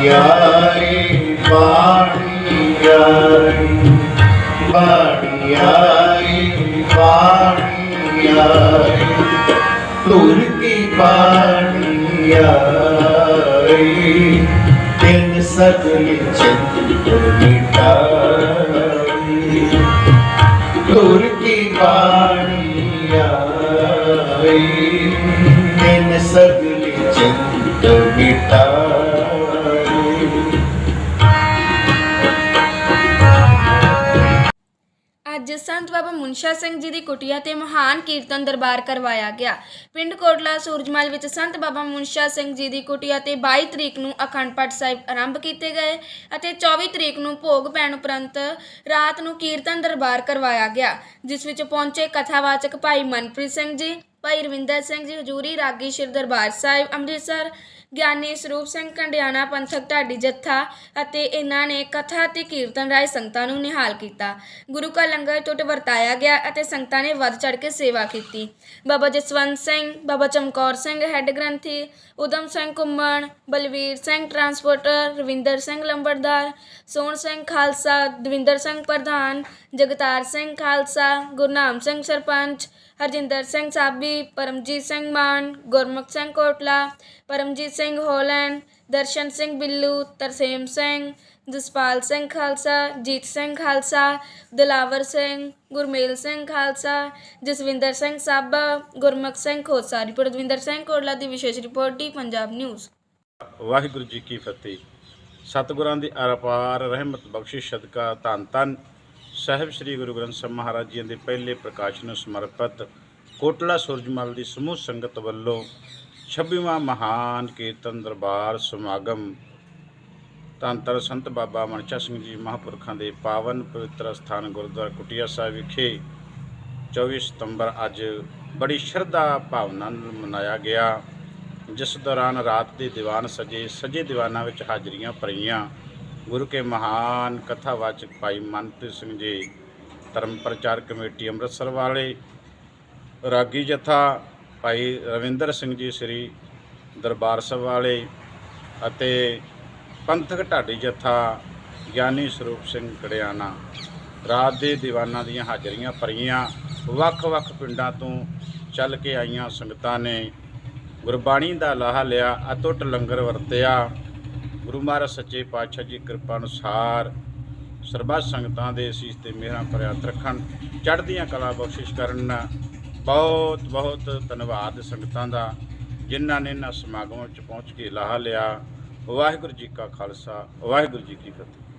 ਬਾੜੀਆਰੀ ਬਾੜੀਆਰੀ ਬਾੜੀਆਰੀ ਬਾੜੀਆਰੀ ਤੁਰ ਕੀ ਬਾੜੀਆਰੀ ਤਿੰਨ ਸਗਲੇ ਚੰਦ ਮਿਟਾਈ ਤੁਰ ਕੀ ਬਾੜੀਆਰੀ ਤਿੰਨ ਸਗਲੇ ਚੰਦ ਮਿਟਾਈ ਅੱਜ ਸੰਤ ਬਾਬਾ ਮੁਨਸ਼ਾ ਸਿੰਘ ਜੀ ਦੀ ਕੁਟੀਆ ਤੇ ਮਹਾਨ ਕੀਰਤਨ ਦਰਬਾਰ ਕਰਵਾਇਆ ਗਿਆ। ਪਿੰਡ ਕੋਟਲਾ ਸੂਰਜਮਲ ਵਿੱਚ ਸੰਤ ਬਾਬਾ ਮੁਨਸ਼ਾ ਸਿੰਘ ਜੀ ਦੀ ਕੁਟੀਆ ਤੇ 22 ਤਰੀਕ ਨੂੰ ਅਖੰਡ ਪਾਠ ਸਾਹਿਬ ਆਰੰਭ ਕੀਤੇ ਗਏ ਅਤੇ 24 ਤਰੀਕ ਨੂੰ ਭੋਗ ਪੈਣ ਉਪਰੰਤ ਰਾਤ ਨੂੰ ਕੀਰਤਨ ਦਰਬਾਰ ਕਰਵਾਇਆ ਗਿਆ, ਜਿਸ ਵਿੱਚ ਪਹੁੰਚੇ ਕਥਾਵਾਚਕ ਭਾਈ ਮਨਪ੍ਰੀਤ ਸਿੰਘ ਜੀ ਭਾਈ ਰਵਿੰਦਰ ਸਿੰਘ ਜੀ, ਹਜੂਰੀ ਰਾਗੀ ਸ਼੍ਰੀ ਦਰਬਾਰ ਸਾਹਿਬ, ਅੰਮ੍ਰਿਤਸਰ, ਗਿਆਨੀ ਸਰੂਪ ਸਿੰਘ ਕੰਡਿਆਣਾ ਪੰਥਕ ਢਾਡੀ ਜੱਥਾ ਅਤੇ ਇਹਨਾਂ ਨੇ ਕਥਾ ਅਤੇ ਕੀਰਤਨ ਰਾਏ ਸੰਗਤਾਂ ਨੂੰ ਨਿਹਾਲ ਕੀਤਾ। ਗੁਰੂ ਕਾ ਲੰਗਰ ਟੁੱਟ ਵਰਤਾਇਆ ਗਿਆ ਅਤੇ ਸੰਗਤਾਂ ਨੇ ਵੱਧ ਚੜ ਕੇ ਸੇਵਾ ਕੀਤੀ। ਬਾਬਾ ਜਸਵੰਤ ਸਿੰਘ, ਬਾਬਾ ਚਮਕੌਰ ਸਿੰਘ, ਹੈੱਡ ਗ੍ਰੰਥੀ ਉਦਮ ਸਿੰਘ ਕੁੰਮਣ ਬਲਵੀਰ ਸਿੰਘ ਟਰਾਂਸਪੋਰਟਰ, ਰਵਿੰਦਰ ਸਿੰਘ ਲੰਬੜਦਾਰ, ਸੋਹਣ ਸਿੰਘ ਖਾਲਸਾ, ਦਵਿੰਦਰ ਸਿੰਘ ਪ੍ਰਧਾਨ, ਜਗਤਾਰ ਸਿੰਘ ਖਾਲਸਾ, ਗੁਰਨਾਮ ਸਿੰਘ ਸਰਪੰਚ ਹਰਜਿੰਦਰ ਸਿੰਘ ਸਾਬੀ, ਪਰਮਜੀਤ ਸਿੰਘ ਮਾਨ, ਗੁਰਮੁਖ ਸਿੰਘ ਕੋਟਲਾ, ਪਰਮਜੀਤ ਸਿੰਘ ਹੋਲੈਂਡ, ਦਰਸ਼ਨ ਸਿੰਘ ਬਿੱਲੂ, ਤਰਸੇਮ ਸਿੰਘ, ਜਸਪਾਲ ਸਿੰਘ ਖਾਲਸਾ, ਜੀਤ ਸਿੰਘ ਖਾਲਸਾ, ਦਿਲਾਵਰ ਸਿੰਘ, ਗੁਰਮੇਲ ਸਿੰਘ ਖਾਲਸਾ, ਜਸਵਿੰਦਰ ਸਿੰਘ ਸਾਬਾ, ਗੁਰਮੁਖ ਸਿੰਘ ਖੋਸਾ। ਰਿਪੋਰਟ ਦਵਿੰਦਰ ਸਿੰਘ ਕੋਟਲਾ ਦੀ ਵਿਸ਼ੇਸ਼ report the Punjab News. Waheguru ji ਕੀ ਫਤਿਹ। ਸਤਿਗੁਰਾਂ ਦੀ ਅਪਾਰ ਰਹਿਮਤ, ਬਖਸ਼ਿਸ਼, ਸਦਕਾ ਧੰਨ ਧੰਨ ਸਾਹਿਬ ਸ੍ਰੀ ਗੁਰੂ ਗ੍ਰੰਥ ਸਾਹਿਬ ਮਹਾਰਾਜ ਜੀ ਦੇ ਪਹਿਲੇ ਪ੍ਰਕਾਸ਼ ਨੂੰ ਸਮਰਪਿਤ ਕੋਟਲਾ ਸੂਰਜਮਲ ਦੀ ਸਮੂਹ ਸੰਗਤ ਵੱਲੋਂ 26ਵਾਂ ਮਹਾਨ ਕੀਰਤਨ ਦਰਬਾਰ ਸਮਾਗਮ ਧੰਨ ਸੰਤ ਬਾਬਾ ਮਨਚਾ ਸਿੰਘ ਜੀ ਮਹਾਂਪੁਰਖਾਂ ਦੇ ਪਾਵਨ ਪਵਿੱਤਰ ਸਥਾਨ ਗੁਰਦੁਆਰਾ ਕੁਟੀਆ ਸਾਹਿਬ ਵਿਖੇ 24 ਸਤੰਬਰ ਅੱਜ ਬੜੀ ਸ਼ਰਧਾ ਭਾਵਨਾ ਨਾਲ ਮਨਾਇਆ ਗਿਆ। ਜਿਸ ਦੌਰਾਨ ਰਾਤ ਦੇ ਦੀਵਾਨ ਸਜੇ ਸਜੇ ਦੀਵਾਨਾਂ ਵਿੱਚ ਹਾਜ਼ਰੀਆਂ ਭਰੀਆਂ। ਗੁਰੂ ਕੇ ਮਹਾਨ ਕਥਾਵਾਚਕ ਭਾਈ ਮਨਪ੍ਰੀਤ ਸਿੰਘ ਜੀ, ਧਰਮ ਪ੍ਰਚਾਰ ਕਮੇਟੀ ਅੰਮ੍ਰਿਤਸਰ ਵਾਲੇ, ਰਾਗੀ ਜਥਾ ਭਾਈ ਰਵਿੰਦਰ ਸਿੰਘ ਜੀ ਸ੍ਰੀ ਦਰਬਾਰ ਸਾਹਿਬ ਵਾਲੇ ਅਤੇ ਪੰਥਕ ਢਾਡੀ ਜਥਾ ਗਿਆਨੀ ਸਰੂਪ ਸਿੰਘ ਕੜਿਆਣਾ ਰਾਤ ਦੇ ਦੀਵਾਨਾਂ ਦੀਆਂ ਹਾਜ਼ਰੀਆਂ ਭਰੀਆਂ ਵੱਖ-ਵੱਖ ਪਿੰਡਾਂ ਤੋਂ ਚੱਲ ਕੇ ਆਈਆਂ ਸੰਗਤਾਂ ਨੇ ਗੁਰਬਾਣੀ ਦਾ ਲਾਹਾ ਲਿਆ, ਅਤੁੱਟ ਲੰਗਰ ਵਰਤਿਆ ਗੁਰੂ ਮਹਾਰਾਜ ਸੱਚੇ ਪਾਤਸ਼ਾਹ ਜੀ ਕਿਰਪਾ ਅਨੁਸਾਰ ਸਰਬੱਤ ਸੰਗਤਾਂ ਦੇ ਅਸੀਸ ਤੇ ਮਿਹਰਾਂ ਭਰਿਆ ਰੱਖਣ ਚੜ੍ਹਦੀਆਂ ਕਲਾ ਬਖਸ਼ਿਸ਼ ਕਰਨ। ਬਹੁਤ ਬਹੁਤ ਧੰਨਵਾਦ ਸੰਗਤਾਂ ਦਾ, ਜਿਨ੍ਹਾਂ ਨੇ ਇਹਨਾਂ ਸਮਾਗਮਾਂ ਵਿੱਚ ਪਹੁੰਚ ਕੇ ਲਾਹਾ ਲਿਆ। ਵਾਹਿਗੁਰੂ ਜੀ ਕਾ ਖਾਲਸਾ, ਵਾਹਿਗੁਰੂ ਜੀ ਕੀ ਫਤਿਹ।